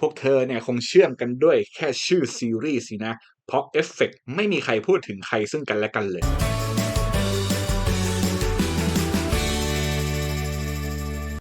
พวกเธอเนี่ยคงเชื่อมกันด้วยแค่ชื่อซีรีส์สินะ เพราะเอฟเฟกต์ไม่มีใครพูดถึงใครซึ่งกันและกันเลย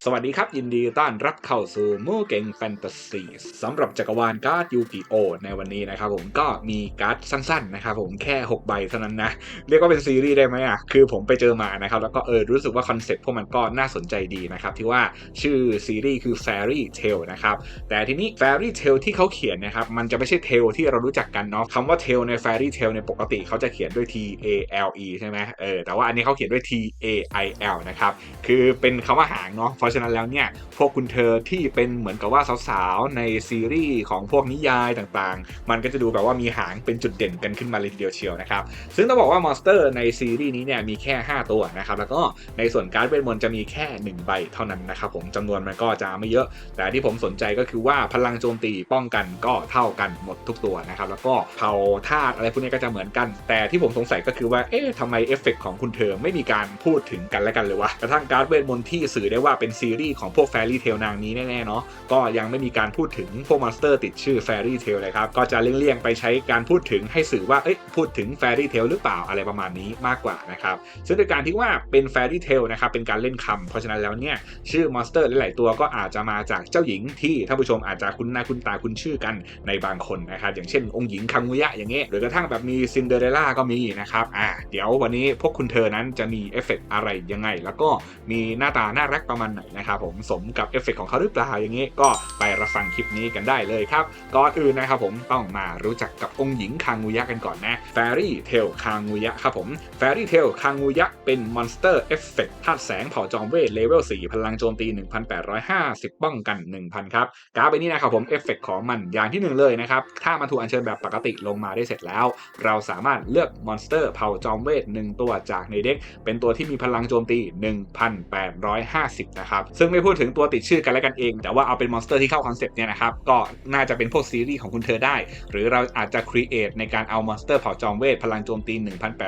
สวัสดีครับ ยินดีต้อนรับเข้าสู่มูเก่งแฟนตาซีสำหรับจักรวาลการ์ดยูกิโอในวันนี้นะครับผมก็มีการ์ดสั้นๆนะครับผมแค่ 6 ใบเท่านั้นนะ เรียกว่าเป็นซีรีส์ได้ไหมอะ คือผมไปเจอมานะครับ แล้วก็เออรู้สึกว่าคอนเซ็ปต์พวกมันก็น่าสนใจดีนะครับ ที่ว่าชื่อซีรีส์คือ Fairy Tale นะครับ แต่ทีนี้ Fairy Tale ที่เขาเขียนนะครับ มันจะไม่ใช่ Tale ที่เรารู้จักกันเนาะคำว่า Tale ใน Fairy Tale ในปกติเขาจะเขียนด้วย T A L E ใช่ไหมเออแต่ว่าอันนี้เขาเขียนด้วย T A I L นะครับคือเป็นคำว่าหางเนาะเพราะะนั้นแล้วเนี่ยพวกคุณเธอที่เป็นเหมือนกับว่าสาวๆในซีรีส์ของพวกนิยายต่างๆ มันก็จะดูแบบว่ามีหางเป็นจุดเด่นกันขึ้นมาเลยทีเดียวเชียวนะครับซึ่งต้องบอกว่ามอนสเตอร์ในซีรีส์นี้เนี่ยมีแค่ 5 ตัวนะครับแล้วก็ในส่วนการ์ดเวทมนต์จะมีแค่ 1 ใบเท่านั้นนะครับผมจำนวนมันก็จะไม่เยอะ แต่ที่ผมสนใจก็คือว่าพลังโจมตีป้องกันก็เท่ากันหมดทุกตัวนะครับแล้วก็เผ่าธาตุอะไรพวกนี้ก็จะเหมือนกัน แต่ที่ผมสงสัยก็คือว่าเอ๊ะทำไมเอฟเฟกต์ของคุณเธอไม่มีการพูดถึงกันและกันเลยวะกระทั่งการ์ดเวทมนต์ที่สื่อได้ว่าเป็นซีรีส์ของพวกแฟรี่เทลนางนี้แน่ๆเนาะก็ยังไม่มีการพูดถึงพวกมอนสเตอร์ติดชื่อแฟรี่เทลเลยครับก็จะเลี่ยงๆไปใช้การพูดถึงให้สื่อว่าเอ้ยพูดถึงแฟรี่เทลหรือเปล่าอะไรประมาณนี้มากกว่านะครับซึ่งโดยการที่ว่าเป็นแฟรี่เทลนะครับเป็นการเล่นคำเพราะฉะนั้นแล้วเนี่ยชื่อมอนสเตอร์หลายๆตัวก็อาจจะมาจากเจ้าหญิงที่ท่านผู้ชมอาจจะคุ้นหน้าคุ้นตาคุ้นชื่อกันในบางคนนะครับอย่างเช่น องค์หญิงคังุยะอย่างเงี้ยหรือกระทั่งแบบมีซินเดอเรลล่าก็มีนะครับอ่าเดี๋ยววันนี้พวกคุณเธอนั้นจะมีเอฟเฟกอะไรยังไง แล้วก็มีหน้าตาน่ารักประมาณไหนนะครับผมสมกับเอฟเฟกต์ของเขาหรือเปล่าอย่างงี้ก็ไปรับฟังคลิปนี้กันได้เลยครับก่อนอื่นนะครับผมต้องมารู้จักกับองค์หญิงคางูยะกันก่อนนะ Fairy Tail คางูยะครับผม Fairy Tail คางูยะเป็นมอนสเตอร์เอฟเฟกต์ธาตุแสงเผ่าจอมเวทเลเวล4พลังโจมตี 1850 ป้องกัน 1,000 ครับการ์ดใบนี้นะครับผมเอฟเฟกต์ของมันอย่างที่หนึ่งเลยนะครับ ถ้ามันถูกอัญเชิญแบบปกติลงมาได้เสร็จแล้ว เราสามารถเลือกมอนสเตอร์เผ่าจอมเวท 1 ตัวจากในเด็กเป็นตัวที่มีพลังโจมตี 1,850 นะครับซึ่งไม่พูดถึงตัวติดชื่อกันและกันเอง แต่ว่าเอาเป็นมอนสเตอร์ที่เข้าคอนเซปต์เนี่ยนะครับก็น่าจะเป็นพวกซีรีส์ของคุณเธอได้ หรือเราอาจจะครีเอทในการเอามอนสเตอร์เผ่าจอมเวทพลังโจมตี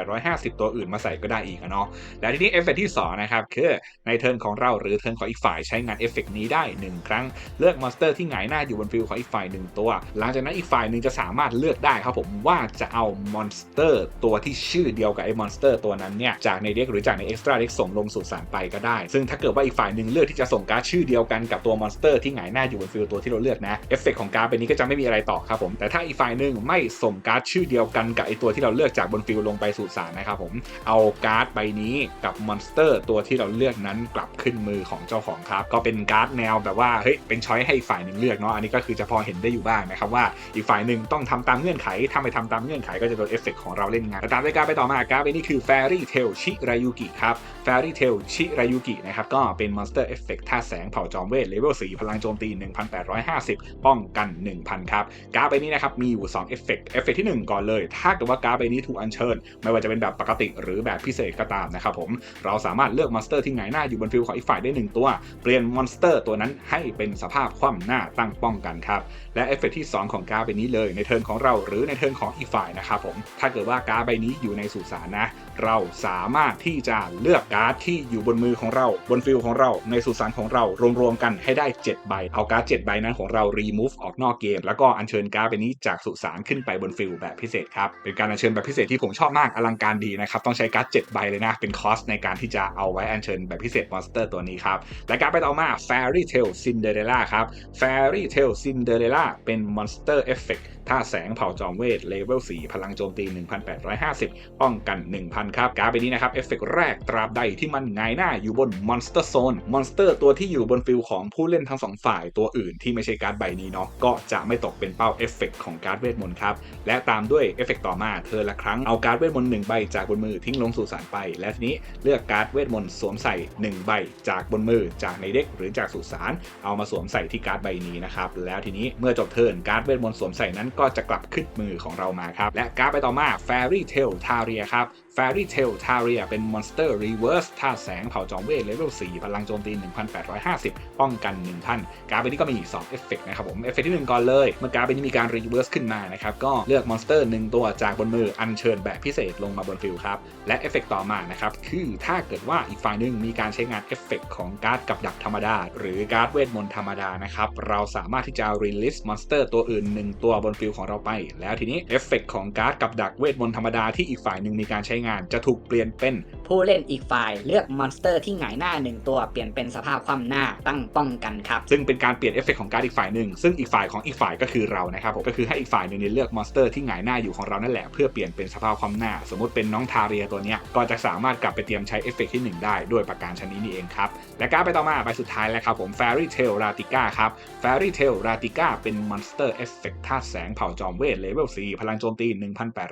1,850 ตัวอื่นมาใส่ก็ได้อีกอะเนาะและทีนี้เอฟเฟกที่สองนะครับคือในเทิร์นของเราหรือเทิร์นของอีกฝ่ายใช้งานเอฟเฟกนี้ได้ 1 ครั้งเลือกมอนสเตอร์ที่หงายหน้าอยู่บนฟิลของอีกฝ่ายหนึ่งตัว หลังจากนั้นอีกฝ่ายหนึ่งจะสามารถเลือกได้ครับผมว่าจะเอามอนสเตอร์ตัวที่ชื่อเดียวกับไอ้มอนสเตอร์ตัวนั้นเนี่ยจากในเด็กหรือจากในเอ็กซ์ตร้าเด็กส่งลงสู่สารไปก็ได้ ซึ่งถ้าเกิดว่าอีกฝ่ายหนึ่งเลือกที่จะส่งการ์ดชื่อเดียวกันกับตัวมอนสเตอร์ที่หงายหน้าอยู่บนฟิลตัวที่เราเลือกนะเอฟเฟกของการ์ดใบนี้ก็จะไม่มีอะไรต่อครับผมแต่ถ้าอีกฝ่ายหนึ่งไม่ส่งการ์ดชื่อเดียวกันกับไอตัวที่เราเลือกจากบนฟิลลงไปสู่สารนะครับผมเอาการ์ดใบนี้กับมอนสเตอร์ตัวที่เราเลือกนั้นกลับขึ้นมือของเจ้าของครับก็เป็นการ์ดแนวแบบว่าเฮ้ยเป็นช้อยให้ฝ่ายหนึ่งเลือกเนาะอันนี้ก็คือจะพอเห็นได้อยู่บ้างนะครับว่าอีกฝ่ายหนึ่งต้องทำตามเงื่อนไขถ้าไม่ทำตามเงื่อนไขก็จะโดนเอฟเฟกของเราเล่นงานแต่ตามรายการไปต่อมาการ์ดใบนี้คือ Fairy Tail ชิรายุกิครับ Fairy Tail ชิรายุกินะครับก็เป็นมอนสเตอร์เอฟเฟกท่าแสงเผ่าจอมเวทเลเวล4พลังโจมตี 1850 ป้องกัน 1,000 ครับ การ์ดใบนี้นะครับ มีอยู่ 2 เอฟเฟกเอฟเฟกที่ 1 ก่อนเลย ถ้าเกิดว่าการ์ดใบนี้ถูกอัญเชิญ ไม่ว่าจะเป็นแบบปกติหรือแบบพิเศษก็ตามนะครับผม เราสามารถเลือกมอนสเตอร์ที่หงายหน้าอยู่บนฟิลของอีกฝ่ายได้ 1 ตัว เปลี่ยนมอนสเตอร์ตัวนั้นให้เป็นสภาพคว่ำหน้าตั้งป้องกันครับ และเอฟเฟกที่ 2 ของการ์ดใบนี้เลย ในเทิร์นของเราหรือในเทิร์นของอีกฝ่ายนะครับผม ถ้าเกิดว่าการ์ดใบนี้อยู่ในสุสานนะ เราสามารถที่จะเลือกการ์ดที่อยู่บนมือของเราบนฟิลของเราในสุสานของเรารวมๆกันให้ได้ 7 ใบ เอาการ์ด7ใบนั้นของเรา remove ออกนอกเกม แล้วก็อัญเชิญการ์ดใบนี้จากสุสานขึ้นไปบนฟิลแบบพิเศษครับเป็นการอัญเชิญแบบพิเศษที่ผมชอบมากอลังการดีนะครับต้องใช้การ์ด7ใบเลยนะเป็นคอสในการที่จะเอาไว้อัญเชิญแบบพิเศษมอนสเตอร์ตัวนี้ครับและการ์ดไปต่อมา Fairy Tail Cinderella ครับ Fairy Tail Cinderella เป็นมอ ท่าแสงเผ่าจอมเวทเลเวล4 พลังโจมตี 1850 ป้องกัน 1,000 ครับ การ์ดใบนี้นะครับ เอฟเฟกแรกตราบใดที่มันงายหน้าอยู่บนมอนสเตอร์โซนมอนสเตอร์ตัวที่อยู่บนฟิลของผู้เล่นทั้งสองฝ่ายตัวอื่นที่ไม่ใช่การ์ดใบนี้เนาะก็จะไม่ตกเป็นเป้าเอฟเฟกของการ์ดเวทมนต์ครับ และตามด้วยเอฟเฟกต่อมาเธอละครั้งเอาการ์ดเวทมนต์หนึ่งใบจากบนมือทิ้งลงสู่สารไป และทีนี้เลือกการ์ดเวทมนต์สวมใส่ 1 ใบจากบนมือจากในเด็กหรือจากสุสานเอามาสวมใส่ที่การ์ดใบนี้นะครับแล้วทีนี้เมื่อจบเทิร์นการ์ดเวทมนต์สวมใส่นั้นก็จะกลับขึ้นมือของเรามาครับ และการ์ดไปต่อมา Fairy Tail Taria ครับ Fairy Tail Taria เป็นมอนสเตอร์ Reverse ท่าตุแสงเผาจอมเวทเลเวล 4 พลังโจมตี 1850 ป้องกัน1000การ์ดใบนี้ก็มี2เอฟเฟกต์นะครับผม เอฟเฟกต์ที่ 1 ก่อนเลย เมื่อการ์ดใบนี้มีการ Reverse ขึ้นมานะครับ ก็เลือกมอนสเตอร์ 1 ตัวจากบนมืออัญเชิญแบบพิเศษลงมาบนฟิลครับ และเอฟเฟกต์ต่อมานะครับ คือถ้าเกิดว่าอีกฝ่ายหนึ่งมีการใช้งานเอฟเฟกต์ของการ์ดกับดักธรรมดา หรือการ์ดเวทมนต์ธรรมดานะครับ เราสามารถที่จะ release มอนสเตอร์ตัวอื่น 1 ตัวบนฟิลของเราไป แล้วทีนี้เอฟเฟกของการ์ดกับดักเวทมนต์ธรรมดาที่อีกฝ่ายหนึ่งมีการใช้งานจะถูกเปลี่ยนเป็น ผู้เล่นอีกฝ่ายเลือกมอนสเตอร์ที่หงายหน้าหนึ่งตัวเปลี่ยนเป็นสภาพคว่ำหน้าตั้งป้องกันครับซึ่งเป็นการเปลี่ยนเอฟเฟกต์ของการอีกฝ่ายหนึ่งซึ่งอีกฝ่ายของอีกฝ่ายก็คือเรานะครับผมก็คือให้อีกฝ่ายหนึ่งเลือกมอนสเตอร์ที่หงายหน้าอยู่ของเรานั่นแหละเพื่อเปลี่ยนเป็นสภาพความหน้า สมมติเป็นน้องทาเรียตัวเนี้ยก็จะสามารถกลับไปเตรียมใช้เอฟเฟกต์ที่ 1 ได้ด้วยประการชนิดนี้เองครับและการไปต่อมาใบสุดท้ายแล้วครับผม Fairy Tail Ratica ครับ Fairy Tail Ratica เป็นมอนสเตอร์เอฟเฟกธาตุแสงเผ่าจอมเวทเลเวล4พลังโจมตี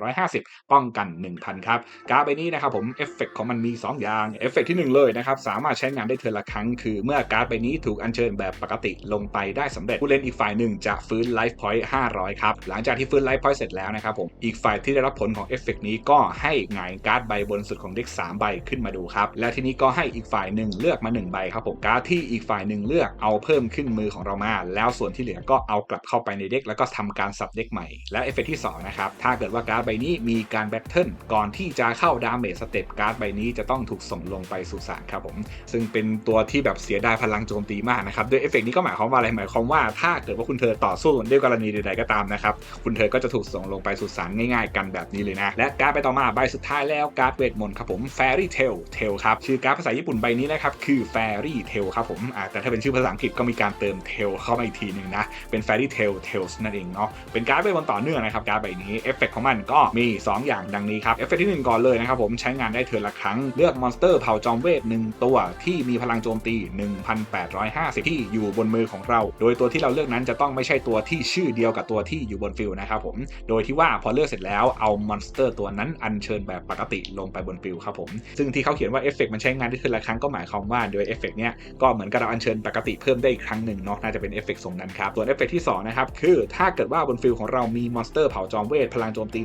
1850 ป้องกัน 1000 ครับการดใบนี้นะครับผมเอฟเฟกต์ของมันมี 2 อย่างเอฟเฟกต์ที่หนึ่งเลยนะครับ สามารถใช้งานได้เทือนละครั้ง คือเมื่อการ์ดใบนี้ถูกอัญเชิญแบบปกติลงไปได้สำเร็จ ผู้เล่นอีกฝ่ายหนึ่งจะฟื้นไลฟ์พอยต์500 ครับ หลังจากที่ฟื้นไลฟ์พอยต์เสร็จแล้วนะครับผมอีกฝ่ายที่ได้รับผลของเอฟเฟกต์นี้ก็ให้หงายการ์ดใบบนสุดของเด็ก3ใบขึ้นมาดูครับและทีนี้ก็ให้อีกฝ่ายหนึ่งเลือกมา 1 ใบครับผมการ์ดที่อีกฝ่ายหนึ่งเลือกเอาเพิ่มขึ้นมือของเรามา แล้วส่วนที่เหลือก็เอากลับเข้าไปในเด็กแล้วก็ทำการสับเด็กใหม่และเอฟเฟกที่สองนะครับถ้าเกิดว่าการ์ดใบนี้มีการแบทเทิลก่อนที่จะเข้าดาเมจสเต็ปการ์ดใบนี้จะต้องถูกส่งลงไปสู่สารครับผม ซึ่งเป็นตัวที่แบบเสียดายพลังโจมตีมากนะครับด้วยเอฟเฟกต์นี้ก็หมายความว่าอะไรหมายความว่าถ้าเกิดว่าคุณเธอต่อสู้ด้วยกรณีใดๆก็ตามนะครับคุณเธอก็จะถูกส่งลงไปสู่สารง่ายๆ กันแบบนี้เลยนะ และการดไปต่อมาใบสุดท้ายแล้วการ์ดเวทมนต์ครับผม Fairy Tail Tail ครับชื่อการ์ดภาษาญี่ปุ่นใบนี้นะครับคือ Fairy Tail ครับผมแต่ถ้าเป็นชื่อภาษาอังกฤษก็มีการเติม Tail เข้ามาอีกทีหนึ่งนะเป็น Fairy Tail Tales นั่นเองเนาะเป็นการ์ดเวทมนต์ต่อเนื่องนะครับการ์ดใบนี้เอฟเฟกต์ของมันก็มี 2 อย่างดังนี้ครับเอฟเฟกต์ที่หนึ่งก่อนเลยนะครับผมใช้งานได้เทือนละครั้ง เลือกมอนสเตอร์เผ่าจอมเวทหนึ่งตัวที่มีพลังโจมตี 1850 ที่อยู่บนมือของเรา โดยตัวที่เราเลือกนั้นจะต้องไม่ใช่ตัวที่ชื่อเดียวกับตัวที่อยู่บนฟิลนะครับผมโดยที่ว่าพอเลือกเสร็จแล้วเอามอนสเตอร์ตัวนั้นอัญเชิญแบบปกติลงไปบนฟิลครับผมซึ่งที่เขาเขียนว่าเอฟเฟกมันใช้งานได้ทีละครั้งก็หมายความว่าโดยเอฟเฟกเนี้ยก็เหมือนกับเราอัญเชิญปกติเพิ่มได้อีกครั้งหนึ่งเนาะน่าจะเป็นเอฟเฟกทรงนั้นครับส่วนเอฟเฟกที่สองนะครับคือถ้าเกิดว่าบนฟิลของเรามีมอนสเตอร์เผ่าจอมเวทพลังโจมตี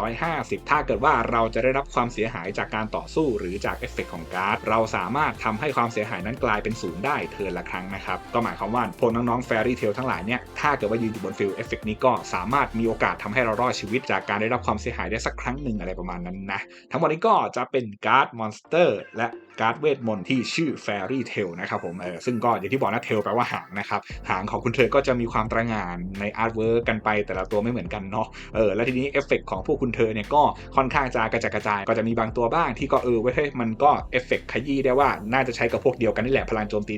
1850 ถ้าเกิดว่าเราจะได้รับความเสียหายจากการต่อสู้หรือจากเอฟเฟกของการ์ด เราสามารถทำให้ความเสียหายนั้นกลายเป็นศูนย์ได้เทิร์นละครั้งนะครับ ก็หมายความว่าพวกน้องๆแฟรี่เทลทั้งหลายเนี่ย ถ้าเกิดว่ายืนอยู่บนฟิลเอฟเฟกนี้ก็สามารถมีโอกาสทำให้เรารอดชีวิต จากการได้รับความเสียหายได้สักครั้งหนึ่งอะไรประมาณนั้นนะ ทั้งหมดนี้ก็จะเป็นการ์ดมอนสเตอร์และการ์ดเวทมนต์ที่ชื่อ Fairy Tail นะครับผมเออซึ่งก็อย่างที่บอกนะเทลแปลว่าหางนะครับ หางของคุณเธอก็จะมีความตระหง่านในอาร์ตเวิร์กกันไปแต่ละตัวไม่เหมือนกันเนาะเออแล้วทีนี้เอฟเฟกของพวกคุณเธอเนี่ยก็ค่อนข้างจะกระจายกระจายก็จะมีบางตัวบ้างที่ก็เออเว้ยเฮ้ยมันก็เอฟเฟกขยี้ได้ว่าน่าจะใช้กับพวกเดียวกันนี่แหละพลังโจมตี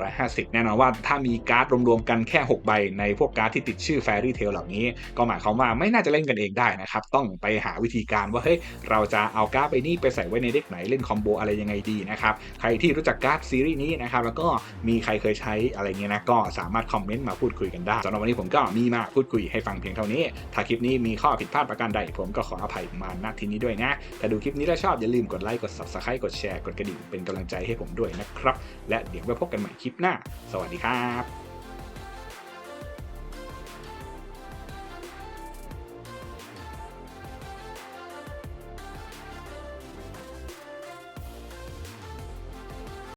1850 แน่นอนว่าถ้ามีการ์ดรวมๆกันแค่ 6 ใบ ในพวกการ์ดที่ติดชื่อ Fairy Tail เหล่านี้ ก็หมายความว่าไม่น่าจะเล่นกันเองได้นะครับ ต้องไปหาวิธีการว่าเฮ้ยเราจะเอาการ์ดไปนี้ไปใส่ไว้ในเด็กไหนเล่นคอมโบอะไรยังไงดีนะครับใครที่รู้จักการ์ดซีรีส์นี้นะครับแล้วก็มีใครเคยใช้อะไรเงี้ยนะก็สามารถคอมเมนต์มาพูดคุยกันได้สำหรับวันนี้ผมก็มีมาพูดคุยให้ฟังเพียงเท่านี้ ถ้าคลิปนี้มีข้อผิดพลาดประการใดผมก็ขออภัยมาณที่นี้ด้วยนะถ้าดูคลิปนี้แล้วชอบอย่าลืมกดไลค์ กด subscribe กดแชร์ กดกระดิ่งเป็นกำลังใจให้ผมด้วยนะครับ และเดี๋ยวไว้พบกันใหม่คลิปหน้า สวัสดีครับ